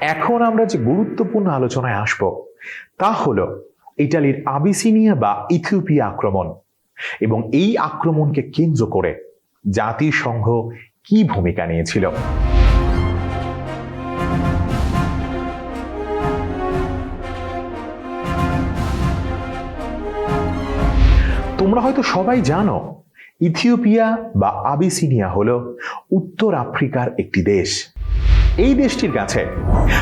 এখন আমরা যে গুরুত্বপূর্ণ আলোচনায় আসব, তা হলো ইটালির আবিসিনিয়া বা ইথিওপিয়া আক্রমণ এবং এই আক্রমণকে কেন্দ্র করে জাতিসংঘ কি ভূমিকা নিয়েছিল। তোমরা হয়তো সবাই জানো, ইথিওপিয়া বা আবিসিনিয়া হলো উত্তর আফ্রিকার একটি দেশ। এই দেশটির কাছে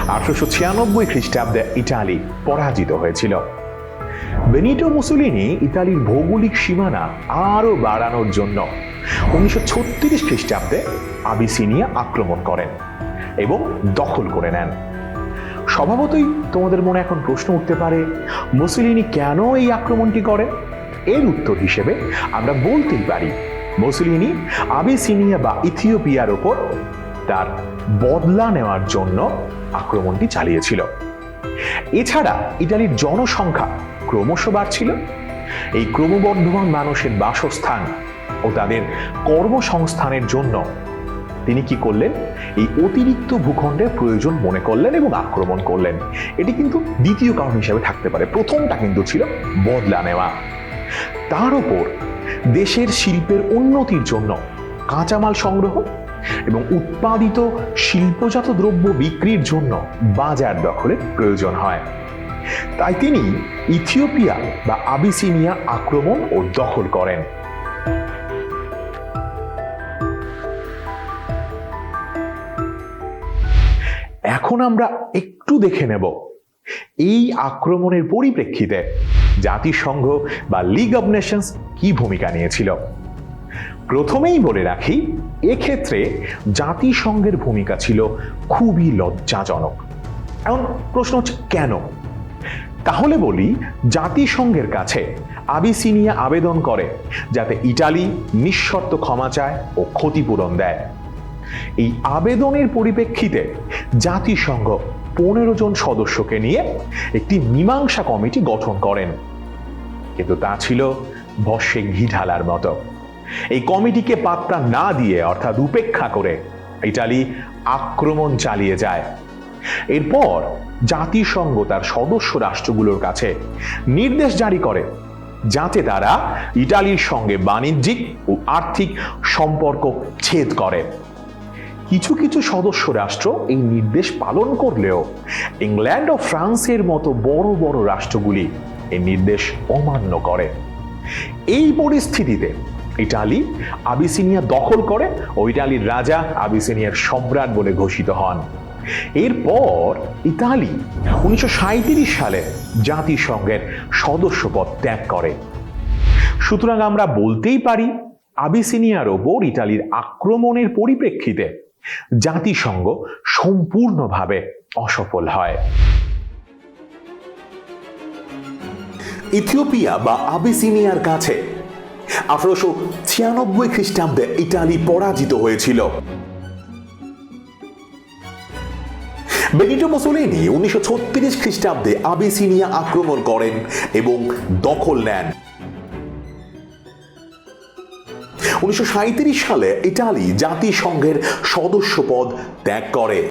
আঠারোশো ছিয়ানব্বই খ্রিস্টাব্দে ইটালি পরাজিত হয়েছিল। বেনিটো মুসুলিনি ইতালির ভৌগোলিক সীমানা আরও বাড়ানোর জন্য উনিশশো ছত্রিশ খ্রিস্টাব্দে আবিসিনিয়া আক্রমণ করেন এবং দখল করে নেন। স্বভাবতই তোমাদের মনে এখন প্রশ্ন উঠতে পারে, মুসুলিনি কেন এই আক্রমণটি করেন? এর উত্তর হিসেবে আমরা বলতেই পারি, মুসলিনি আবিসিনিয়া বা ইথিওপিয়ার ওপর তার বদলা নেওয়ার জন্য আক্রমণটি চালিয়েছিল। এছাড়া ইটালির জনসংখ্যা ক্রমশ বাড়ছিল। এই ক্রমবর্ধমান মানুষের বাসস্থান ও তাদের কর্মসংস্থানের জন্য তিনি কি করলেন? এই অতিরিক্ত ভূখণ্ডের প্রয়োজন মনে করলেন এবং আক্রমণ করলেন। এটি কিন্তু দ্বিতীয় কারণ হিসেবে থাকতে পারে। প্রথমটা কিন্তু ছিল বদলা নেওয়া। তার উপর দেশের শিল্পের উন্নতির জন্য কাঁচামাল সংগ্রহ এবং উৎপাদিত শিল্পজাত দ্রব্য বিক্রির জন্য বাজার দখলের প্রয়োজন হয়। তাই তিনি ইথিওপিয়া বা আবিসিনিয়া আক্রমণ ও দখল করেন। এখন আমরা একটু দেখে নেব এই আক্রমণের পরিপ্রেক্ষিতে জাতিসংঘ বা লিগ অব নেশনস কি ভূমিকা নিয়েছিল। প্রথমেই বলে রাখি, এক্ষেত্রে জাতিসংঘের ভূমিকা ছিল খুবই লজ্জাজনক। এখন প্রশ্ন হচ্ছে কেন? তাহলে বলি, জাতিসংঘের কাছে আবিসিনিয়া আবেদন করে যাতে ইটালি নিঃশর্ত ক্ষমা চায় ও ক্ষতিপূরণ দেয়। এই আবেদনের পরিপ্রেক্ষিতে জাতিসংঘ পনেরো জন সদস্যকে নিয়ে একটি মীমাংসা কমিটি গঠন করেন। কিন্তু তা ছিল ভস্যে ঘি ঢালার মতো। এই কমিটিকে পাত্তা না দিয়ে, অর্থাৎ উপেক্ষা করে ইটালি আক্রমণ চালিয়ে যায়। এরপর জাতিসংঘ তার সদস্য রাষ্ট্রগুলোর কাছে নির্দেশ জারি করে, যাতে তারা ইটালির সঙ্গে বাণিজ্যিক ও আর্থিক সম্পর্ক ছেদ করে। কিছু কিছু সদস্য রাষ্ট্র এই নির্দেশ পালন করলেও, ইংল্যান্ড ও ফ্রান্সের মতো বড় বড় রাষ্ট্রগুলি এই নির্দেশ অমান্য করে। এই পরিস্থিতিতে ইটালি আবিসিনিয়া দখল করে ও ইটালির রাজা আবিসিনিয়ার সম্রাট বলে ঘোষিত হন। এরপর ইতালি উনিশশো সালে জাতিসংঘের সদস্যপদ ত্যাগ করে। সুতরাং আমরা বলতেই পারি, আবিসিনিয়ার ওপর ইটালির আক্রমণের পরিপ্রেক্ষিতে জাতিসংঘ সম্পূর্ণভাবে অসফল হয়। ইথিওপিয়া বা আবিসিনিয়ার কাছে আঠারোশো ছিয়ানব্বই খ্রিস্টাব্দে ইটালি পরাজিত হয়েছিল। বেনিটো মুসোলিনি উনিশশো ছত্রিশ খ্রিস্টাব্দে আবিসিনিয়া আক্রমণ করেন এবং দখল নেন। উনিশশো সাঁইত্রিশ সালে ইটালি জাতিসংঘের সদস্যপদ ত্যাগ করে।